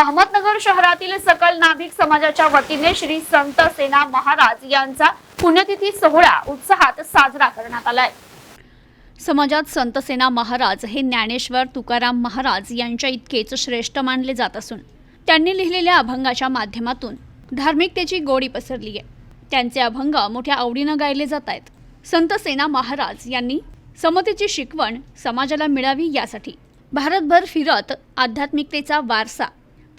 अहमदनगर शहरातील सकल नाभिक समाजाच्या वतीने श्री संत सेना महाराज यांचा पुण्यतिथी सोहळा उत्साहात साजरा करण्यात आलाय. समाजात संत सेना महाराज हे ज्ञानेश्वर तुकाराम महाराज यांच्या इतकेच श्रेष्ठ मानले जात असून त्यांनी लिहिलेल्या अभंगाच्या माध्यमातून धार्मिकतेची गोडी पसरली आहे. त्यांचे अभंग मोठ्या आवडीनं गायले जात आहेत. संत सेना महाराज यांनी समतेची शिकवण समाजाला मिळावी यासाठी भारतभर फिरत आध्यात्मिकतेचा वारसा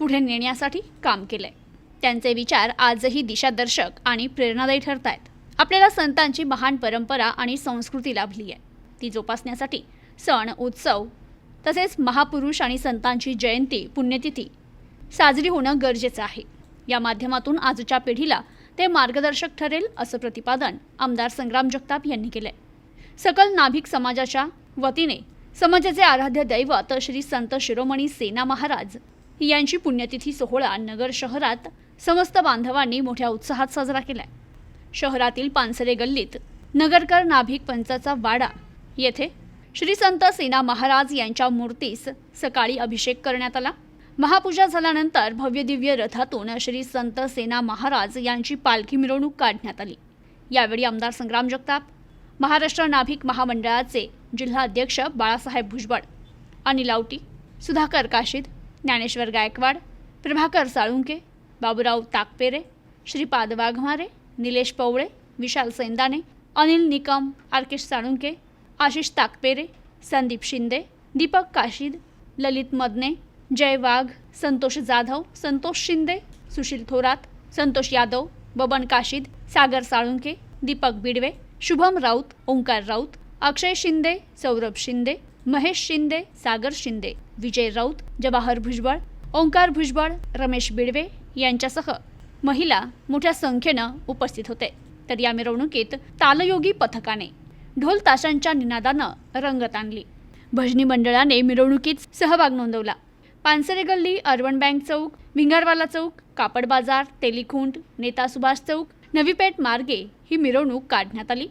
पुढे नेण्यासाठी काम केलं आहे त्यांचे विचार आजही दिशादर्शक आणि प्रेरणादायी ठरत आहेत आपल्याला संतांची महान परंपरा आणि संस्कृती लाभली आहे. ती जोपासण्यासाठी सण उत्सव तसेच महापुरुष आणि संतांची जयंती पुण्यतिथी साजरी होणं गरजेचं आहे. या माध्यमातून आजच्या पिढीला ते मार्गदर्शक ठरेल असं प्रतिपादन आमदार संग्राम जगताप यांनी केलंय. सकल नाभिक समाजाच्या वतीने समाजाचे आराध्य दैवत श्री संत शिरोमणी सेना महाराज यांची पुण्यतिथी सोहळा नगर शहरात समस्त बांधवांनी मोठ्या उत्साहात साजरा केलाय. शहरातील पानसरे गल्लीत नगरकर नाभिक पंचाचा वाडा येथे श्री संत सेना महाराज यांच्या मूर्तीस सकाळी अभिषेक करण्यात आला. महापूजा झाल्यानंतर भव्य दिव्य रथातून श्री संत सेना महाराज यांची पालखी मिरवणूक काढण्यात आली. यावेळी आमदार संग्राम जगताप महाराष्ट्र नाभिक महामंडळाचे जिल्हा अध्यक्ष बाळासाहेब भुजबळ अनिल आवटी सुधाकर काशीद ज्ञानेश्वर गायकवाड प्रभाकर साळुंके बाबूराव ताकपेरे श्रीपाद वाघमारे निलेश पवळे विशाल सैंदाने अनिल निकम आर्केश साळुंके आशिष ताकपेरे संदीप शिंदे दीपक काशीद ललित मदने जय वाघ संतोष जाधव संतोष शिंदे सुशील थोरात संतोष यादव बबन काशीद सागर साळुंके दीपक बिडवे शुभम राऊत ओंकार राऊत अक्षय शिंदे सौरभ शिंदे महेश शिंदे सागर शिंदे। विजय राऊत जवाहर भुजबळ ओंकार भुजबळ रमेश बिडवे यांच्यासह महिला मोठ्या संख्येनं उपस्थित होते. तर या मिरवणुकीत तालयोगी पथकाने ढोल ताशांच्या निनादानं रंगत आणली. भजनी मंडळाने मिरवणुकीत सहभाग नोंदवला. पानसरे गल्ली अर्बन बँक चौक भिंगारवाला चौक कापड बाजार तेलीखुंट नेता सुभाष चौक नवीपेठ मार्गे ही मिरवणूक काढण्यात आली.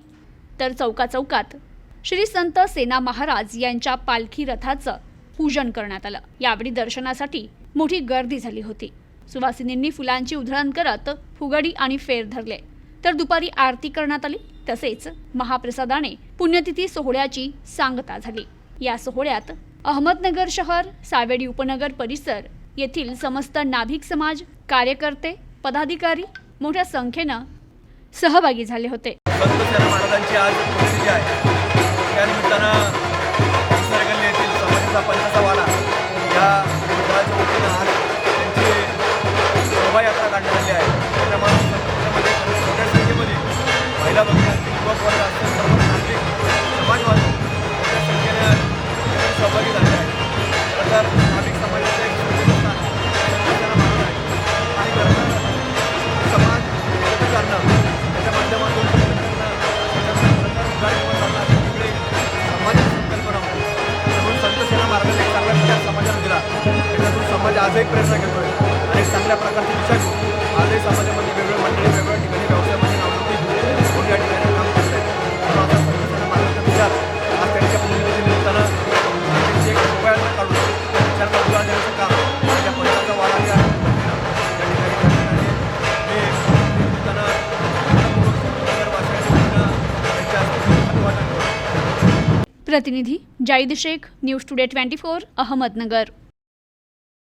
तर चौका चौकात श्री संत सेना महाराज यांच्या पालखी रथाचं पूजन करण्यात आलं. यावेळी दर्शनासाठी मोठी गर्दी झाली होती. सुवासिनींनी फुलांची उधळण करत फुगडी आणि फेर धरले. तर दुपारी आरती करण्यात आली. तसेच महाप्रसादाने पुण्यतिथी सोहळ्याची सांगता झाली. या सोहळ्यात अहमदनगर शहर सावेडी उपनगर परिसर येथील समस्त नाभिक समाज कार्यकर्ते पदाधिकारी मोठ्या संख्येनं सहभागी झाले होते. संत महाराजांची आज आहे. त्यानिमित्तानं पंचाचा वाडा समाज एक प्रयत्न करतो आहे आणि चांगल्या प्रकारचे दिशा घेऊन आजही समाजामध्ये वेगवेगळ्या म्हणजे मंडळी वेगवेगळ्या ठिकाणी व्यवसायामध्ये नावलौकिक घेऊन मोठ्या ठिकाणी काम करत. आहेत म्हणून विचार आज त्यांच्या पुण्यतिथी निमित्तानं त्यांची एक उपाययोजना काढून विचार विचाराला देण्याचं काम माझ्या पंचाचा वाडा आहे. त्या ठिकाणी करण्यात आले प्रतिनिधी Zaid Shaikh news today twenty four Ahmednagar.